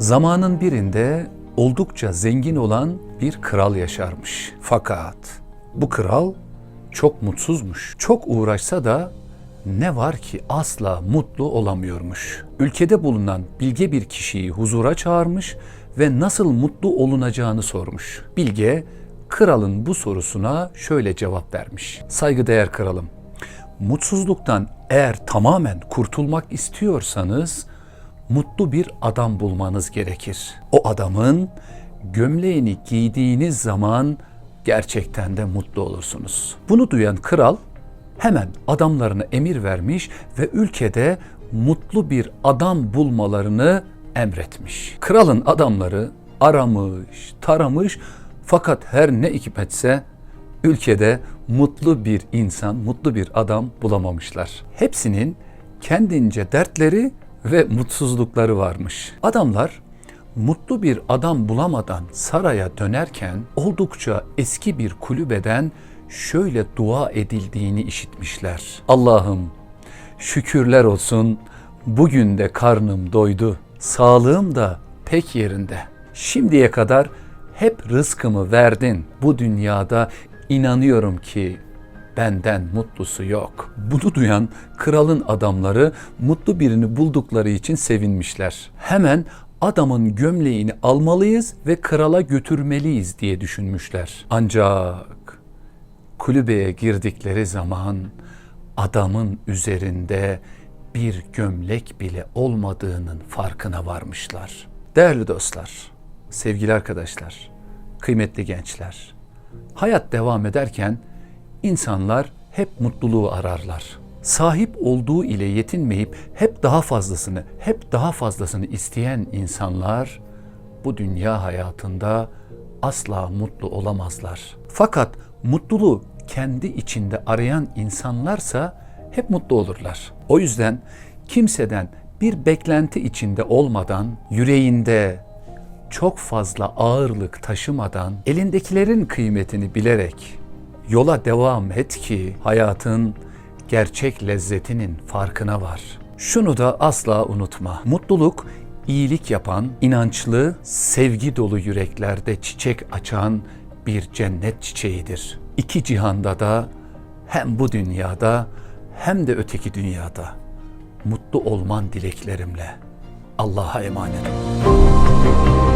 Zamanın birinde oldukça zengin olan bir kral yaşarmış. Fakat bu kral çok mutsuzmuş. Çok uğraşsa da ne var ki asla mutlu olamıyormuş. Ülkede bulunan bilge bir kişiyi huzura çağırmış ve nasıl mutlu olunacağını sormuş. Bilge kralın bu sorusuna şöyle cevap vermiş. Saygıdeğer kralım, mutsuzluktan eğer tamamen kurtulmak istiyorsanız mutlu bir adam bulmanız gerekir. O adamın gömleğini giydiğiniz zaman gerçekten de mutlu olursunuz. Bunu duyan kral hemen adamlarına emir vermiş ve ülkede mutlu bir adam bulmalarını emretmiş. Kralın adamları aramış, taramış fakat her ne hikmetse ülkede mutlu bir insan, mutlu bir adam bulamamışlar. Hepsinin kendince dertleri ve mutsuzlukları varmış. Adamlar mutlu bir adam bulamadan saraya dönerken oldukça eski bir kulübeden şöyle dua edildiğini işitmişler. Allah'ım şükürler olsun bugün de karnım doydu. Sağlığım da pek yerinde. Şimdiye kadar hep rızkımı verdin. Bu dünyada inanıyorum ki benden mutlusu yok. Bunu duyan kralın adamları mutlu birini buldukları için sevinmişler. Hemen adamın gömleğini almalıyız ve krala götürmeliyiz diye düşünmüşler. Ancak kulübeye girdikleri zaman adamın üzerinde bir gömlek bile olmadığının farkına varmışlar. Değerli dostlar, sevgili arkadaşlar, kıymetli gençler. Hayat devam ederken insanlar hep mutluluğu ararlar. Sahip olduğu ile yetinmeyip hep daha fazlasını, hep daha fazlasını isteyen insanlar bu dünya hayatında asla mutlu olamazlar. Fakat mutluluğu kendi içinde arayan insanlarsa hep mutlu olurlar. O yüzden kimseden bir beklenti içinde olmadan, yüreğinde çok fazla ağırlık taşımadan, elindekilerin kıymetini bilerek yola devam et ki hayatın gerçek lezzetinin farkına var. Şunu da asla unutma. Mutluluk iyilik yapan, inançlı, sevgi dolu yüreklerde çiçek açan bir cennet çiçeğidir. İki cihanda da hem bu dünyada hem de öteki dünyada mutlu olman dileklerimle. Allah'a emanet ol.